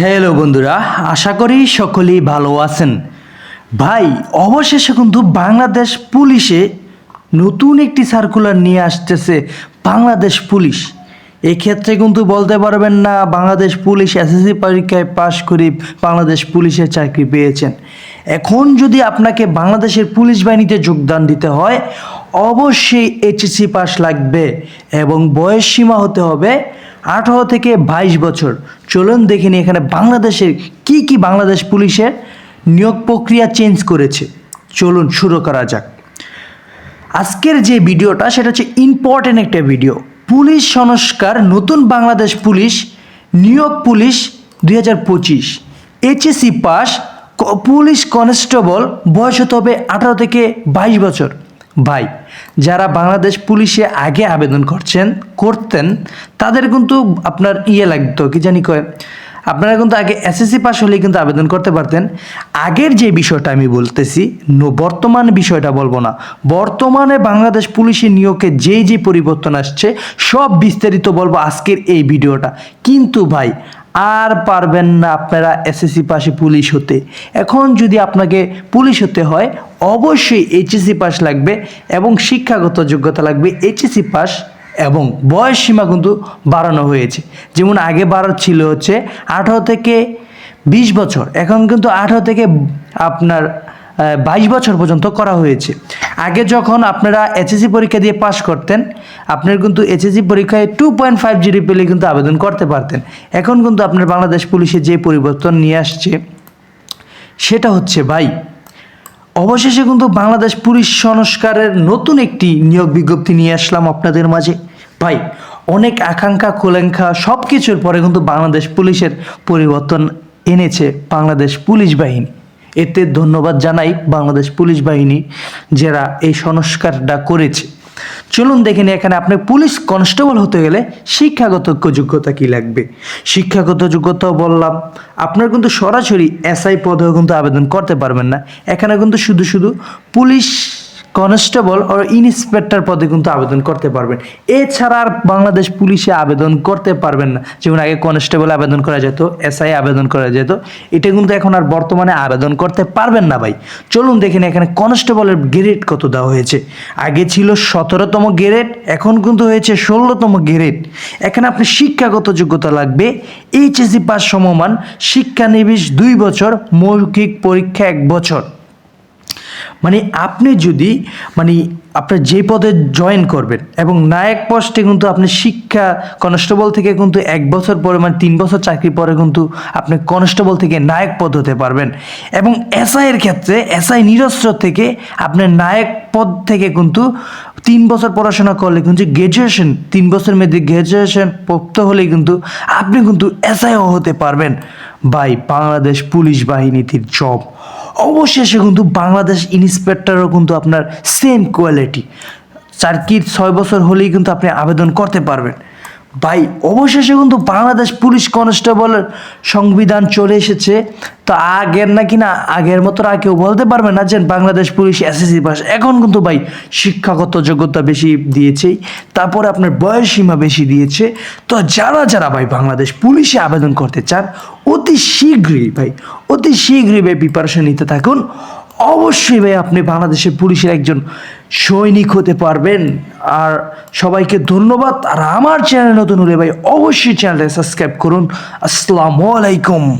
Hello বন্ধুরা, আশা করি সকলেই ভালো আছেন। ভাই, অবশেষে কিন্তু বাংলাদেশ পুলিশে নতুন একটি সার্কুলার নিয়ে আসতেছে বাংলাদেশ পুলিশ। এক্ষেত্রে কিন্তু বলতে পারবেন না, বাংলাদেশ পুলিশ এসএসসি পরীক্ষায় পাশ করে বাংলাদেশ পুলিশের চাকরি পেয়েছেন। এখন যদি আপনাকে বাংলাদেশের পুলিশ বাহিনীতে যোগদান দিতে হয় অবশ্যই এইচএসসি পাস লাগবে এবং বয়স সীমা হতে হবে আঠারো থেকে বাইশ বছর। চলুন দেখিনি এখানে বাংলাদেশের কি কি বাংলাদেশ পুলিশের নিয়োগ প্রক্রিয়া চেঞ্জ করেছে। চলুন শুরু করা যাক। আজকের যে ভিডিওটা সেটা হচ্ছে ইম্পর্টেন্ট একটা ভিডিও পুলিশ সংস্কার, নতুন বাংলাদেশ পুলিশ, নিয়োগ পুলিশ দুই হাজার পঁচিশ। এইচএসসি পাস পুলিশ কনস্টেবল বয়স হতে হবে আঠারো থেকে বাইশ বছর। ভাই, যারা বাংলাদেশ পুলিশে আগে আবেদন করছেন, করতেন, তাদের কিন্তু আপনার ইয়ে লাগতো, কি জানি কয়, আপনারা কিন্তু আগে এসএসসি পাস হলেই কিন্তু আবেদন করতে পারতেন। আগের যে বিষয়টা আমি বলতেছি বর্তমান বিষয়টা বলব না। বর্তমানে বাংলাদেশ পুলিশের নিয়োগে যেই যে পরিবর্তন আসছে, সব বিস্তারিত বলব আজকের এই ভিডিওটা। কিন্তু ভাই আর পারবেন না আপনারা এসএসসি পাশে পুলিশ হতে। এখন যদি আপনাকে পুলিশ হতে হয়, অবশ্যই এইচএসসি পাস লাগবে এবং শিক্ষাগত যোগ্যতা লাগবে এইচএসসি পাস এবং বয়স সীমা কিন্তু বাড়ানো হয়েছে। যেমন আগে বাড়ার ছিল হচ্ছে আঠারো থেকে বিশ বছর, এখন কিন্তু আঠারো থেকে আপনার বাইশ বছর পর্যন্ত করা হয়েছে। আগে যখন আপনারা এসএসসি পরীক্ষা দিয়ে পাশ করতেন, আপনার কিন্তু এইচএসসি পরীক্ষায় টু পয়েন্ট ফাইভ জিরো পেলে কিন্তু আবেদন করতে পারতেন। এখন কিন্তু আপনার বাংলাদেশ পুলিশে যে পরিবর্তন নিয়ে আসছে, সেটা হচ্ছে ভাই, অবশেষে কিন্তু বাংলাদেশ পুলিশ সংস্কারের নতুন একটি নিয়োগ বিজ্ঞপ্তি নিয়ে আসলাম আপনাদের মাঝে। ভাই, অনেক আকাঙ্ক্ষা কুলেঙ্ক্ষা সব কিছুর পরে কিন্তু বাংলাদেশ পুলিশের পরিবর্তন এনেছে বাংলাদেশ পুলিশ বাহিনী। এতে ধন্যবাদ জানাই বাংলাদেশ পুলিশ বাহিনী যারা এই সংস্কারটা করেছে। চলুন দেখে নিই এখানে আপনি পুলিশ কনস্টেবল হতে গেলে শিক্ষাগত যোগ্যতা কি লাগবে? শিক্ষাগত যোগ্যতা বললাম, আপনার কিন্তু সরাসরি এসআই পদেও কিন্তু আবেদন করতে পারবেন না। এখানে কিন্তু শুধু শুধু পুলিশ কনস্টেবল ও ইন্সপেক্টর পদে কিন্তু আবেদন করতে পারবেন। এছাড়া আর বাংলাদেশ পুলিশে আবেদন করতে পারবেন না। যেমন আগে কনস্টেবল আবেদন করা যেত, এসআই আবেদন করা যেত। এটা কিন্তু এখন আর বর্তমানে আবেদন করতে পারবেন না ভাই। চলুন দেখেন এখানে কনস্টেবলের গ্রেড কত দেওয়া হয়েছে। আগে ছিল সতেরোতম গ্রেড এখন কিন্তু হয়েছে ষোলোতম গ্রেড এখানে আপনি শিক্ষাগত যোগ্যতা লাগবে। এইচএসসি পাস সমমান, শিক্ষানিবিশ দুই বছর, মৌখিক পরীক্ষা এক বছর। মানে আপনি যদি মানে আপনার যে পদে জয়েন করবেন, এবং নায়ক পোস্টে কিন্তু আপনি শিক্ষা কনস্টেবল থেকে কিন্তু এক বছর পরে মানে তিন বছর চাকরি পরে কিন্তু আপনি কনস্টেবল থেকে নায়ক পদ হতে পারবেন। এবং এসআই এর ক্ষেত্রে এসআই নিরস্ত্র থেকে আপনার নায়ক পদ থেকে কিন্তু তিন বছর পড়াশোনা করলে কিন্তু গ্র্যাজুয়েশন তিন বছর মধ্যে গ্র্যাজুয়েশন প্রাপ্ত হলে কিন্তু আপনি কিন্তু এসআইও হতে পারবেন। বাই বাংলাদেশ পুলিশ বাহিনীতে জব অবশেষে কিন্তু বাংলাদেশ ইন্সপেক্টরও কিন্তু আপনার সেম কোয়ালিটি চারকির ছয় বছর হলেই কিন্তু আপনি আবেদন করতে পারবেন। ভাই, অবশেষে কিন্তু বাংলাদেশ পুলিশ কনস্টেবলের সংবিধান চলে এসেছে। তো আগের নাকি না, আগের মতো আর কেউ বলতে পারবে না যে বাংলাদেশ পুলিশ এসএসসি পাস এখন কিন্তু ভাই, শিক্ষাগত যোগ্যতা বেশি দিয়েছেই তারপরে আপনার বয়স সীমা বেশি দিয়েছে। তো যারা যারা ভাই বাংলাদেশ পুলিশে আবেদন করতে চান, অতি শীঘ্রই ভাই, অতি শীঘ্রই ভাই প্রিপারেশন নিতে থাকুন। অবশ্যই ভাই, আপনি বাংলাদেশের পুলিশের একজন সৈনিক হতে পারবেন। আর সবাইকে ধন্যবাদ। আর আমার চ্যানেল নতুন হলে ভাই, অবশ্যই চ্যানেলটা সাবস্ক্রাইব করুন। আসসালামু আলাইকুম।